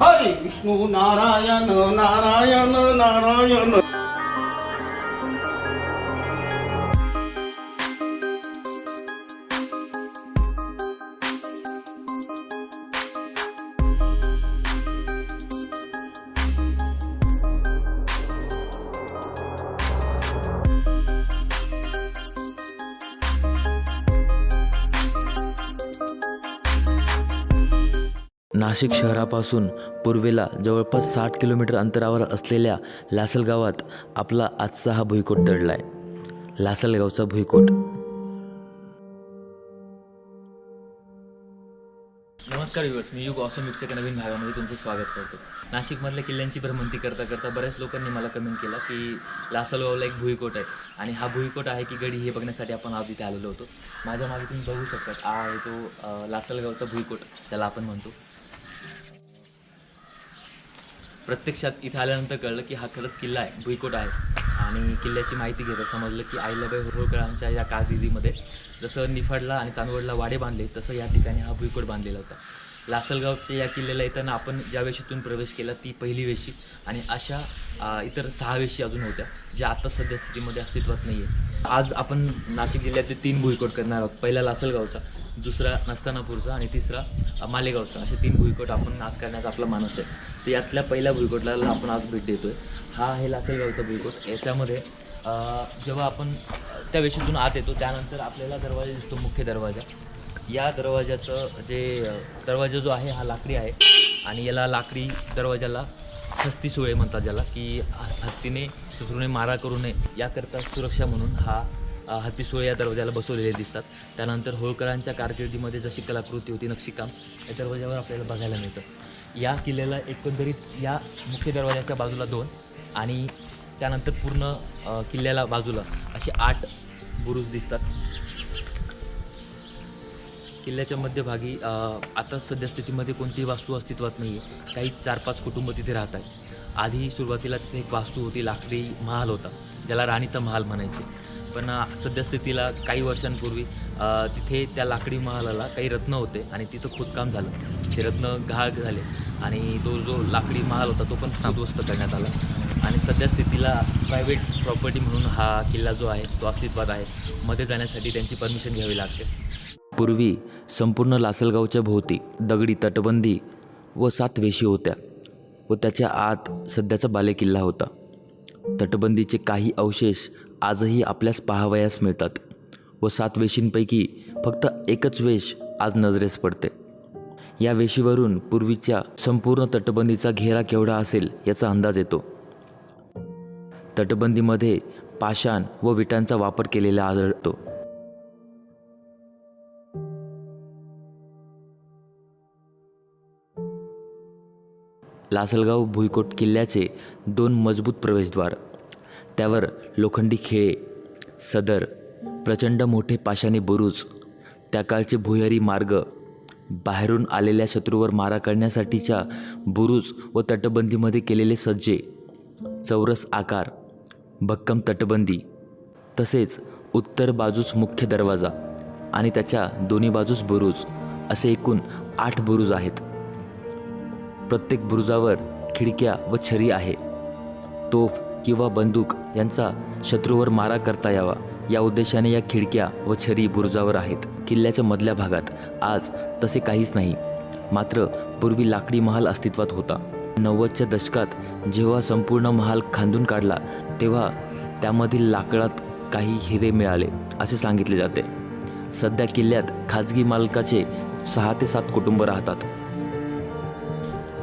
हरे विष्णू नारायण नारायण नारायण नाशिक शहरापासून पूर्वेला जवळपास साठ किलोमीटर अंतरावर असलेल्या लासलगावात आपला आजचा हा भुईकोट दडलाय. लासलगावचा भुईकोट. नमस्कार व्ह्युअर्स मी युग ऑसम युगच्या नवीन भागामध्ये तुमचं स्वागत करतो. नाशिकमधल्या किल्ल्यांची भ्रमंती करता करता बऱ्याच लोकांनी मला कमेंट केला की लासलगावला एक भुईकोट आहे आणि हा भुईकोट आहे की गडी हे बघण्यासाठी आपण आज इथे आलेलो होतो. माझ्या मागे तुम्ही बघू शकता हा आहे तो लासलगावचा भुईकोट त्याला आपण म्हणतो. प्रत्यक्षात इथं आल्यानंतर कळलं की हा खरंच किल्ला आहे भुईकोट आहे. आणि किल्ल्याची माहिती घेता समजलं की आईलाबाई होळकरांच्या या कारकिर्दीमध्ये जसं निफाडला आणि चांदवडला वाडे बांधले तसं या ठिकाणी हा भुईकोट बांधलेला होता. लासलगावच्या या किल्ल्याला येताना आपण ज्या वेशीतून प्रवेश केला ती पहिली वेशी. आणि अशा इतर सहा वेशी अजून होत्या ज्या आता सध्या स्थितीमध्ये अस्तित्वात नाही आहे आज आपण नाशिक जिल्ह्यातले तीन भुईकोट करणार आहोत. पहिला लासलगावचा दुसरा नस्तानापूरचा आणि तिसरा मालेगावचा. असे तीन भुईकोट आपण आज करण्याचा आपला मानस आहे. तर यातल्या पहिल्या भुईकोटला आपण आज भेट देतो आहे हा आहे लासलगावचा भुईकोट. याच्यामध्ये जेव्हा आपण त्या वेशीतून आत येतो त्यानंतर आपल्याला दरवाजा दिसतो मुख्य दरवाजा. या दरवाजाचं जे दरवाजा जो आहे हा लाकडी आहे. आणि याला लाकडी दरवाजाला हस्ती सुळे म्हणतात ज्याला की ह- हत्तीने शत्रूने मारा करू नये याकरता सुरक्षा म्हणून हा हत्ती सुळे या दरवाजाला बसवलेले दिसतात. त्यानंतर होळकरांच्या कारकिर्दीमध्ये जशी कलाकृती होती नक्षीकाम या दरवाजावर आपल्याला बघायला मिळतं. या किल्ल्याला एकंदरीत या मुख्य दरवाजाच्या बाजूला दोन आणि त्यानंतर पूर्ण किल्ल्याला बाजूला असे आठ बुरुज दिसतात. किल्ल्याच्या मध्यभागी आता सध्या स्थितीमध्ये कोणतीही वास्तू अस्तित्वात नाही आहे काही चार पाच कुटुंब तिथे राहत आहेत आधी सुरुवातीला तिथे एक वास्तू होती लाकडी महाल होता ज्याला राणीचा महाल म्हणायचे. पण अ, सध्या स्थितीला काही वर्षांपूर्वी तिथे त्या लाकडी महालाला काही रत्न होते आणि तिथं खोदकाम झालं. ते रत्न घाळ झाले आणि तो जो लाकडी महाल होता तो पण उद्ध्वस्त करण्यात आला. आणि सध्या स्थितीला प्रायव्हेट प्रॉपर्टी म्हणून हा किल्ला जो आहे तो अस्तित्वात आहे. मध्ये जाण्यासाठी त्यांची परमिशन घ्यावी लागते. पूर्वी संपूर्ण लासलगावच्या भोवती दगडी तटबंदी व सात वेशी होत्या व त्याच्या आत सध्याचा बालेकिल्ला होता. तटबंदीचे काही अवशेष आजही आपल्यास पाहावयास मिळतात व सात वेशींपैकी फक्त एकच वेश आज नजरेस पडते. या वेशीवरून पूर्वीच्या संपूर्ण तटबंदीचा घेरा केवढा असेल याचा अंदाज येतो. तटबंदीमध्ये पाषाण व विटांचा वापर केलेला आढळतो. लासलगाव भुईकोट किल्ल्याचे दोन मजबूत प्रवेशद्वार. त्यावर लोखंडी खेळे सदर प्रचंड मोठे पाषाणी बुरुज त्या काळचे भुयारी मार्ग बाहेरून आलेल्या शत्रूवर मारा करण्यासाठीच्या बुरुज व तटबंदीमध्ये केलेले सज्जे चौरस आकार भक्कम तटबंदी तसेच उत्तर बाजूस मुख्य दरवाजा आणि त्याच्या दोन्ही बाजूस बुरुज असे एकूण आठ बुरुज आहेत. प्रत्येक बुरुजावर खिडक्या व छरी आहे. तोफ किंवा बंदूक यांचा शत्रूवर मारा करता यावा. या उद्देशाने या खिडक्या व छरी बुरुजावर आहेत. किल्ल्याच्या मधल्या भागात आज तसे काहीच नाही. मात्र पूर्वी लाकडी महाल अस्तित्वात होता. नव्वदच्या दशकात जेव्हा संपूर्ण महाल खांदून काढला तेव्हा त्यामधील लाकडात काही हिरे मिळाले असे सांगितले जाते. सध्या किल्ल्यात खाजगी मालकाचे सहा ते सात कुटुंब राहतात.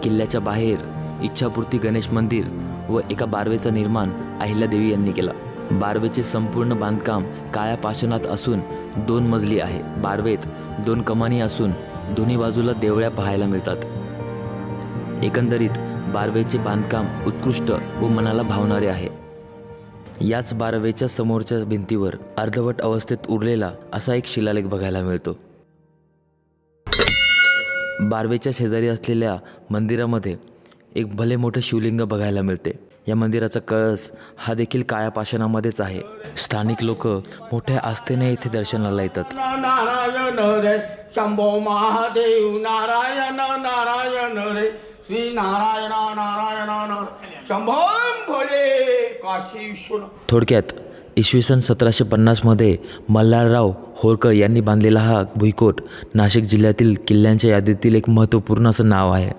किल्ल्याच्या बाहेर इच्छापूर्ती गणेश मंदिर व एका बारवेचं निर्माण अहिल्यादेवी यांनी केला. बारवेचे संपूर्ण बांधकाम काळ्या पाषाणात असून दोन मजली आहे. बारवेत दोन कमानी असून दोन्ही बाजूला देवळ्या पाहायला मिळतात. एकंदरीत बारवेचे बांधकाम उत्कृष्ट व मनाला भावणारे आहे. याच बारवेच्या समोरच्या भिंतीवर अर्धवट अवस्थेत उरलेला असा एक शिलालेख बघायला मिळतो. बारवेच्या शेजारी असलेल्या मंदिरामध्ये एक भले मोठे शिवलिंग बघायला मिळते. या मंदिराचा कळस हा देखील काळ्या पाषाणामध्येच आहे. स्थानिक लोक मोठ्या आस्थेने येथे दर्शनाला येतात. नारायण रे शंभो महादेव नारायण नारायण रे. श्री नारायण नारायण शंभम भोले काशी विश्वनाथ थोडक्यात इसवी सन सतराशे पन्नासमध्ये मल्हारराव होळकर यांनी बांधलेला हा भुईकोट नाशिक जिल्ह्यातील किल्ल्यांच्या यादीतील एक महत्त्वपूर्ण असं नाव आहे.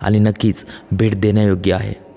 आणि नक्कीच भेट देण्यायोग्य आहे.